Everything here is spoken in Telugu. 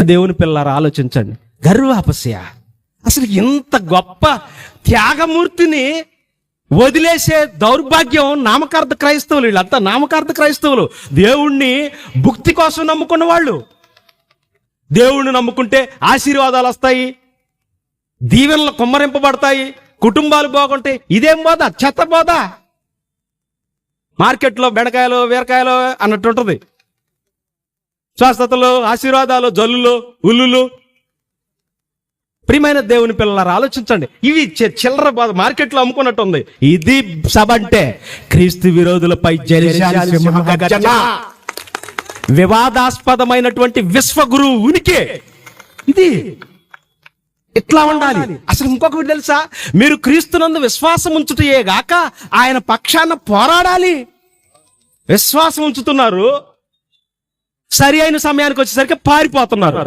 దేవుని పిల్లలు ఆలోచించండి. గర్వాపస్య. అసలు ఇంత గొప్ప త్యాగమూర్తిని వదిలేసే దౌర్భాగ్యం నామకార్థ క్రైస్తవులు వీళ్ళంతా నామకార్థ క్రైస్తవులు. దేవుణ్ణి భుక్తి కోసం నమ్ముకున్న వాళ్ళు. దేవుణ్ణి నమ్ముకుంటే ఆశీర్వాదాలు వస్తాయి దీవెనలు కుమ్మరింపబడతాయి కుటుంబాలు బాగుంటాయి. ఇదేం బోధ? చెత్త బోధ. మార్కెట్లో బెండకాయలు బీరకాయలు అన్నట్టు ఉంటుంది. స్వస్థతలు ఆశీర్వాదాలు జల్లులు ఉల్లులు. ప్రియమైన దేవుని పిల్లలారా ఆలోచించండి. ఇవి చిల్లర బాధ మార్కెట్లో అమ్ముకున్నట్టు ఉంది ఇది సభ అంటే క్రీస్తు విరోధులపై. వివాదాస్పదమైనటువంటి విశ్వగురు ఉనికి. ఇది ఇట్లా ఉండాలి. అసలు ఇంకొకటి తెలుసా? మీరు క్రీస్తునందు విశ్వాసం ఉంచుటయే గాక ఆయన పక్షాన పోరాడాలి. విశ్వాసం ఉంచుతున్నారు. సరి అయిన సమయానికి వచ్చేసరికి పారిపోతున్నారు.